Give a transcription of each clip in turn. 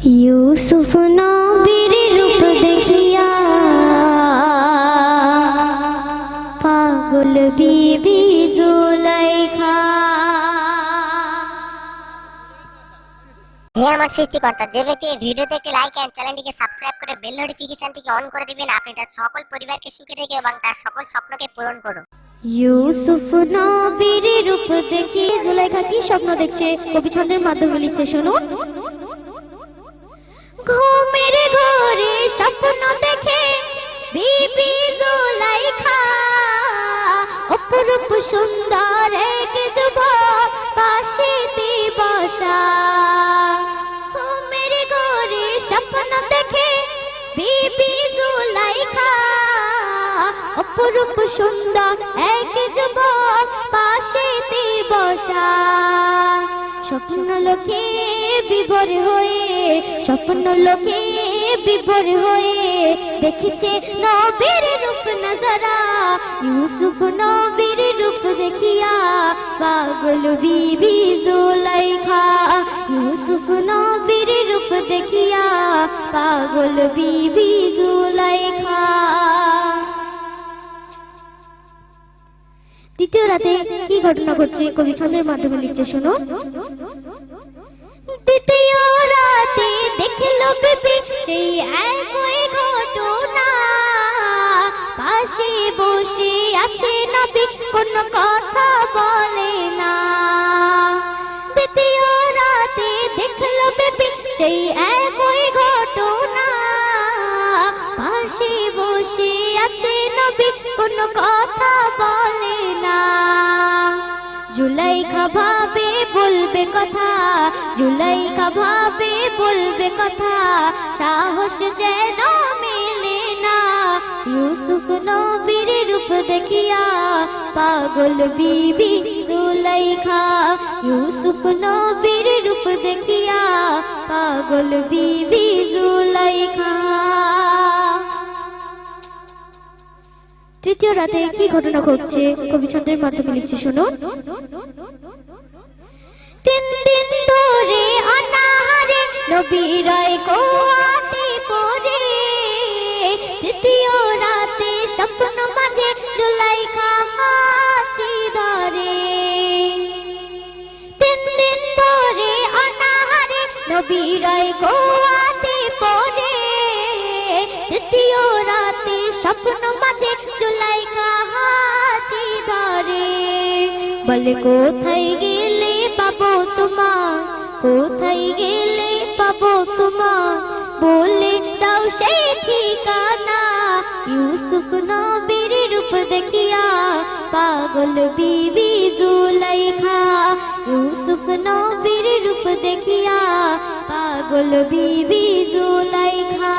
ইউসুফ নবীর রূপ দেখিয়া পাগল বিবি জুলাইখা। হে আমার সৃষ্টিকর্তা যে ব্যক্তি এই ভিডিওতে একটি লাইক এন্ড চ্যানেলটিকে সাবস্ক্রাইব করে বেল নোটিফিকেশনটিকে অন করে দিবেন আপনি তার সকল পরিবারকে সুখে রেখে এবং তার সকল স্বপ্নকে পূরণ করুন। ইউসুফ নবীর রূপ দেখি জুলাইখা কি স্বপ্ন দেখছে? কবি ছন্দের মাধ্যমে লিখছে শোনো ঘুমের ঘরে স্বপ্ন দেখে, বিবি জোলাইখা, অপরূপ সুন্দর এক যুবক পাশে বসা ঘুমের ঘরে স্বপ্ন দেখে, বিবি জুলাইখা অপরূপ সুন্দর এক যুবক পাশেতে বসা স্বপ্ন লোকে বিভোর হয়ে, স্বপ্ন লোকে বিভোর হয়ে দেখেছে নবীর রূপ নজরা। ইউসুফ নবীর রূপ দেখিয়া পাগল বিবি জুলাইখা। ইউসুফ নবীর রূপ দেখিয়া পাগল বিবি জুলাইখা। দ্বিতীয় রাতে কি ঘটনা ঘটছে কবি ছন্দের মাধ্যমে লিখছে, শোনো। দ্বিতীয় রাতে দেখল বিবি সেই একই ঘটনা। পাশে বসে আছে নবী কথা বলে না। দ্বিতীয় রাতে দেখল বিবি সেই আছে নবী, কোনো কথা বলে না। জুলাইখা ভাবে বলবে কথা, জুলাইখা ভাবে বলবে কথা, সাহস যেন মেলে না। ইউসুফ নবীর রূপ দেখিয়া পাগল বিবি জুলাইখা, ইউসুফ নবীর রূপ দেখিয়া পাগল বিবি জুলাইখা। তৃতীয় রাতে কি ঘটনা ঘটছে? কবি ছন্দের মাধ্যমে লিখছে শোনো তিন দিন ধরে অনাহারে নবীরায় কোয়াতে পড়ে। তৃতীয় রাতে স্বপ্ন মাঝে জুলাইখা হাতি ধরে। তিন দিন ধরে অনাহারে নবীরায় গোয়াতে পড়ে। তৃতীয় রাতে স্বপ্ন মাঝে জুলাইখা হাতি ধরে। বলে, কোথায় গেলে পাবো তোমার? কোথায় গেলে পাবো তোমার? বলে, দাও সেই ঠিকানা। ইউসুফ নবীর রূপ দেখিয়া পাগল বিবি জুলাইখা। ইউসুফ নবীর রূপ দেখিয়া পাগল বিবি জুলাইখা।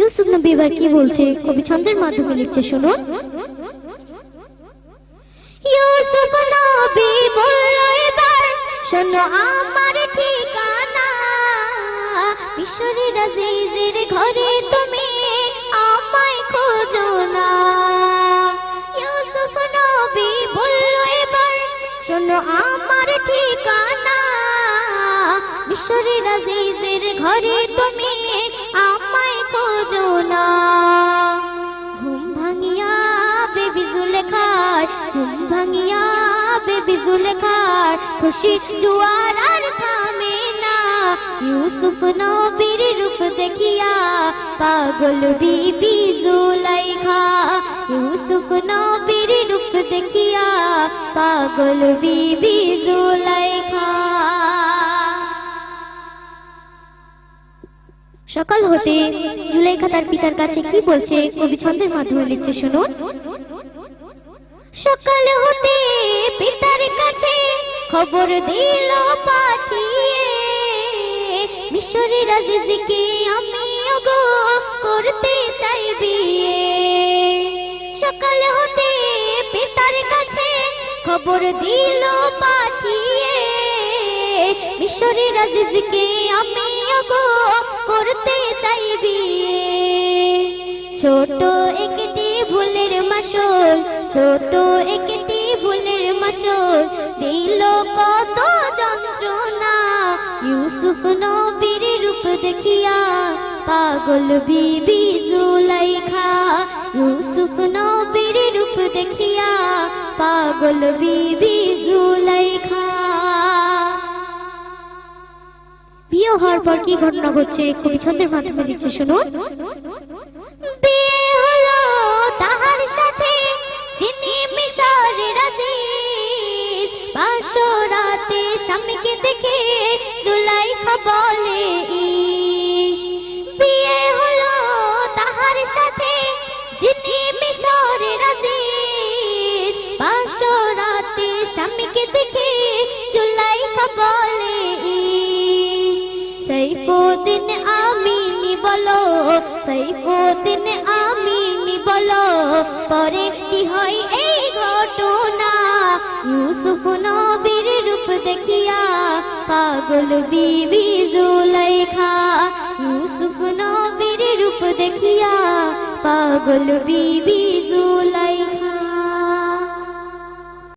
ইউসুফ নবী এবার কি বলছে? কবি ছন্দের মাধ্যমে লিখছে শুনো ইউসুফ নবী বলল এবার, শোনো আমার ঠিকানা। মিশরের রাজিজের ঘরে তুমি আমায় খোঁজো না। ইউসুফ নবী বলল এবার, শোনো আমার ঠিকানা। মিশরের রাজিজের ঘরে তুমি আমায় খোঁজো না ঘুম ভাঙিয়া বেবি জুলেখার, ঘুম ভাঙিয়া বেবি জুলেখার খুশি জুয়ার আর থামে না। ইউসুফ নবীর রূপ দেখিয়া পাগল বিবি জুলাইখা। ইউসুফ নবীর রূপ দেখিয়া পাগল বিবি জুলাইখা। সকাল হতে জুলাইখা তার পিতার কাছে কি বলছে কবি ছন্দের মাধ্যমে লিখছে শুনুন সকাল হতে পিতার কাছে খবর দিল পাঠিয়ে মিশরের আজিজকে আমি ওগো করতে চাই বিয়ে। সকাল হতে পিতার কাছে খবর দিল পাঠিয়ে মিশরের আজিজকে আমি ওগো করতে চাই বিয়ে ছোট একটি ভুলের মাসল, ছোট একটি ভুলের মাসল, দিল কত নবীর রূপ দেখিয়া পাগল বিবি জুলাইখা। ইউসুফ নবীর রূপ দেখিয়া পাগল বিবি জুলাইখা। হওয়ার পর কি ঘটনা ঘটছে? কবি ছন্দের মাধ্যমে লিখছে শুনুন। বিয়ে হলো তাহার সাথে, যিনি মিশরের বাসরাতে স্বামীকে দেখে জুলাইখা বলে বিয়ে হলো তাহার সাথে, যিনি মিশরের আজিজ। বাসরাতে স্বামীকে দেখে জুলাইখা বলে সাইফুদ্দিন আমিনি বলো, সাইফুদ্দিন আমিনি বলো, পরে কি হয় এই ঘটনা? ইউসুফ নবীর রূপ দেখিয়া পাগল বিবি জুলাইখা, ইউসুফ নবীর রূপ দেখিয়া পাগল বিবি জুলাইখা।